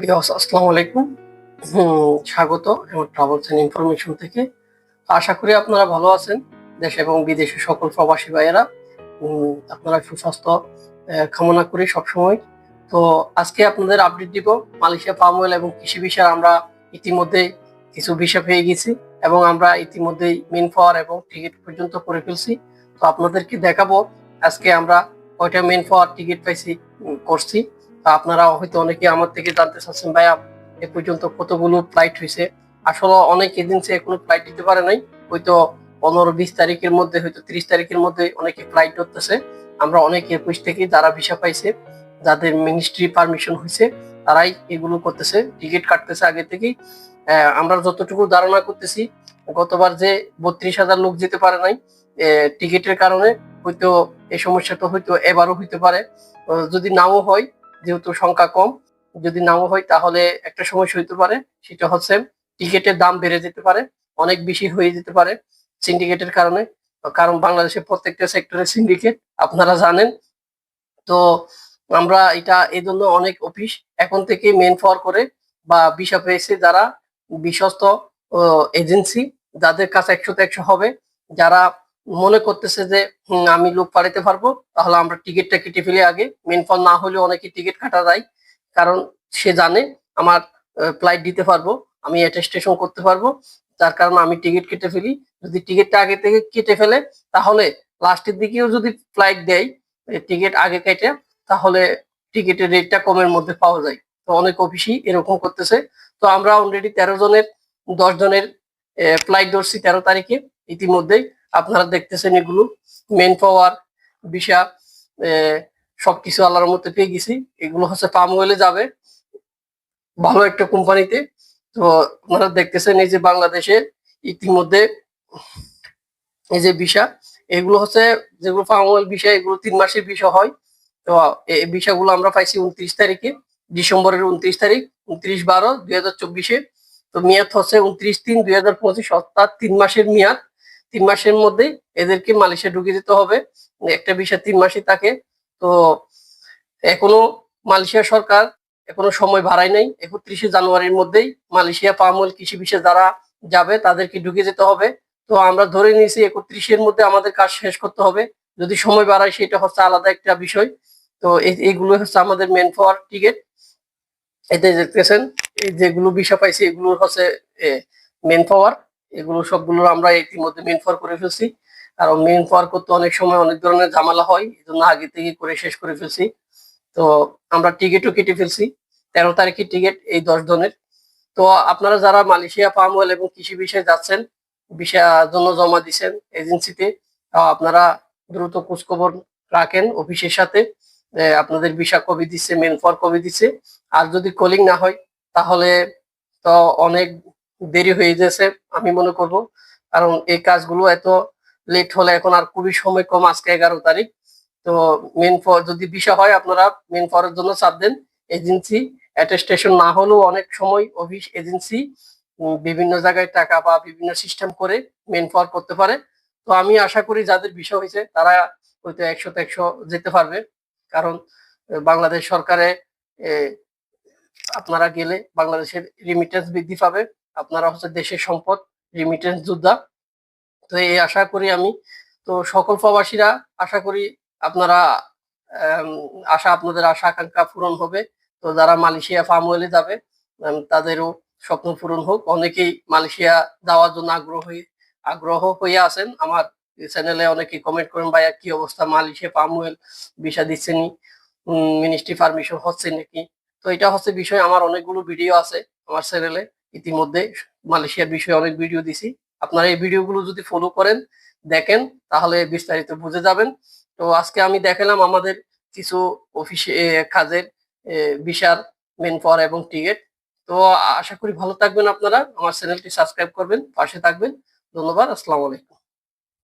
বিয়স আসসালামু আলাইকুম। স্বাগত আমার ট্রাভেলস এন্ড ইনফরমেশন থেকে। আশা করি আপনারা ভালো আছেন, দেশ এবং বিদেশে সকল প্রবাসী ভাইয়েরা। আপনারা সুস্বাস্থ্য কামনা করি সবসময়। তো আজকে আপনাদের আপডেট দিব মালয়েশিয়া পাম অয়েল এবং কৃষি বিষয়ে। আমরা ইতিমধ্যে কিছু বিষয় পেয়ে গেছি এবং আমরা ইতিমধ্যেই মেন পাওয়ার এবং টিকিট পর্যন্ত করে ফেলছি। তো আপনাদেরকে দেখাবো আজকে আমরা কয়টা মেন পাওয়ার টিকিট পাইছি করছি। আপনারা হয়তো অনেকে আমার থেকে জানতে চাচ্ছেন, ভাইয়া, এ পর্যন্ত কতগুলো ফ্লাইট হয়েছে? আসলে অনেক এজেন্সি এখনও ফ্লাইট দিতে পারে নাই। হয়তো পনেরো বিশ তারিখের মধ্যে, হয়তো ত্রিশ তারিখের মধ্যে অনেকে ফ্লাইট ধরতেছে। আমরা অনেক একুশ থেকে যারা ভিসা পাইছে, যাদের মিনিস্ট্রি পারমিশন হয়েছে, তারাই এগুলো করতেছে টিকিট কাটতেছে আগে থেকেই। আমরা যতটুকু ধারণা করতেছি, গতবার যে বত্রিশ হাজার লোক যেতে পারে নাই টিকিটের কারণে হয়তো এই সমস্যাটা হয়তো এবারও হইতে পারে। যদি নাও হয় যেহেতু সংখ্যা কম, যদি নাও হয় তাহলে একটা সমস্যা হইতে পারে, সেটা হচ্ছে টিকিটের দাম বেড়ে যেতে পারে, অনেক বেশি হয়ে যেতে পারে সিন্ডিকেটের কারণে। কারণ বাংলাদেশের প্রত্যেকটা সেক্টরে সিন্ডিকেট আপনারা জানেন। তো আমরা এটা এই জন্য অনেক অফিস এখন থেকে মেন ফর করে বা বিশা পেয়েছে যারা বিশ্বস্ত এজেন্সি যাদের কাছে একশো একশো হবে, যারা মনে করতেছে যে আমি লোক পাঠাতে পারব, তাহলে আমরা টিকিটটা কেটে ফেলি আগে। মেন ফল না হলে অনেকে টিকিট কাটা যায়, কারণ সে জানে আমার ফ্লাইট দিতে পারব, আমি অ্যাটেস্টেশন করতে পারব, যার কারণে আমি টিকিট কেটে ফেলি। যদি টিকিটটা আগে থেকে কেটে ফেলে, তাহলে লাস্টের দিকেও যদি ফ্লাইট দেয় টিকিট আগে কেটে, তাহলে টিকিটের রেটটা কমের মধ্যে পাওয়া যায়। তো অনেক অফিসই এরকম করতেছে। তো আমরা অলরেডি তেরো জনের, দশ জনের ফ্লাইট ধরছি তেরো তারিখে, ইতিমধ্যেই। আপনারা দেখতেছেন এগুলো। মেন পাওয়ার ভিসা সবকিছু আল্লাহর মধ্যে পেয়ে গেছি। এগুলো হচ্ছে পাম ওয়েলে যাবে। ভালো একটা কোম্পানিতে তো। আপনারা দেখতেছেন এই যে বাংলাদেশে ইতিমধ্যে এই যে ভিসা এগুলো হচ্ছে যেগুলো পাম ওয়েল ভিসা এগুলো তিন মাসের ভিসা হয়। তো এই ভিসাগুলো আমরা পাইছি উনত্রিশ তারিখে, ডিসেম্বরের উনত্রিশ তারিখ, উনত্রিশ বারো দুই হাজার চব্বিশে। তো মেয়াদ হচ্ছে উনত্রিশ তিন দুই হাজার পঁচিশ, অর্থাৎ তিন মাসের মেয়াদ। তিন মাসের মধ্যে এদেরকে মালয়েশিয়া ঢুকিয়ে দিতে হবে। একটা ভিসা তিন মাসই থাকে। তো এখনও মালয়েশিয়া সরকার এখনও সময় বাড়ায় নাই। একত্রিশে জানুয়ারির মধ্যেই মালয়েশিয়া পামল কৃষি বিষে যারা যাবে তাদেরকে ঢুকে যেতে হবে। তো আমরা ধরে নিয়েছি একত্রিশের মধ্যে আমাদের কাজ শেষ করতে হবে। যদি সময় বাড়ায় সেটা হচ্ছে আলাদা একটা বিষয়। তো এই- এইগুলো হচ্ছে আমাদের মেন পাওয়ার টিকিট এতে দেখতেছেন যেগুলো বিষয় পাইছি এগুলো হচ্ছে মেন পাওয়ার এগুলো সবগুলো আমরা ইতিমধ্যে মেন পাওয়ার করে ফেলছি। কারণ মেন পাওয়ার করতে অনেক সময় অনেক ধরনের ঝামেলা হয় এই জন্য আগে থেকে করে শেষ করে ফেলছি। তো আমরা টিকিটও কেটে ফেলছি। তেরো তারিখের টিকিট এই দশ জনের তো আপনারা যারা মালয়েশিয়া পাম ওয়েল এবং কৃষি বিষয়ে যাচ্ছেন বিষয় জন্য জমা দিচ্ছেন এজেন্সিতে আপনারা দ্রুত খোঁজখবর রাখেন অফিসের সাথে। আপনাদের ভিসা কবে দিচ্ছে মেন ফর কবে দিচ্ছে। আর যদি কলিং না হয়, তাহলে তো অনেক দেরি হয়ে গেছে, আমি মনে করব। কারণ এই কাজগুলো এত লেট হলে এখন আর খুবই সময় কম আজকে এগারো তারিখ। তো মেন ফর যদি বিষয় হয় আপনারা মেন ফরের জন্য চাপ দেন। এজেন্সি অ্যাটেস্টেশন না হলেও অনেক সময় অফিস এজেন্সি বিভিন্ন জায়গায় টাকা বা বিভিন্ন সিস্টেম করে মেন ফর করতে পারে। তো আমি আশা করি যাদের বিষয় হয়েছে তারা হয়তো একশো একশো যেতে পারবে। কারণ বাংলাদেশ সরকারে আপনারা গেলে বাংলাদেশের রিমিটেন্স বৃদ্ধি পাবে। আপনারা হচ্ছে দেশের সম্পদ রিমিটেন্স যোদ্ধা। তো এই আশা করি আমি, তো সকল প্রবাসীরা আশা করি আপনারা আশা, আপনাদের আশা, আকাঙ্ক্ষা পূরণ হবে। তো যারা মালয়েশিয়া ফার্ম ওয়েলে যাবে তাদেরও স্বপ্ন পূরণ হোক। অনেকেই মালয়েশিয়া যাওয়ার জন্য আগ্রহী আগ্রহ হয়ে আছেন। আমার চ্যানেলে অনেকেই কমেন্ট করেন, ভাইয়া, কি অবস্থা? মালয়েশিয়া ফার্ম ওয়েল দিচ্ছে নি? মিনিস্ট্রি পারমিশন হচ্ছে নাকি? তো এটা হচ্ছে বিষয়। আমার অনেকগুলো ভিডিও আছে আমার চ্যানেলে ইতিমধ্যে মালয়েশিয়ার বিষয়ে অনেক ভিডিও দিছি। আপনারা এই ভিডিওগুলো যদি ফলো করেন, দেখেন, তাহলে বিস্তারিত বুঝে যাবেন। তো আজকে আমি দেখালাম আমাদের কিছু অফিসে কাজের বিশার মেন ফর এবং টিকেট তো আশা করি ভালো থাকবেন আপনারা। আমার চ্যানেলটি সাবস্ক্রাইব করবেন, পাশে থাকবেন। ধন্যবাদ, আসসালামু আলাইকুম।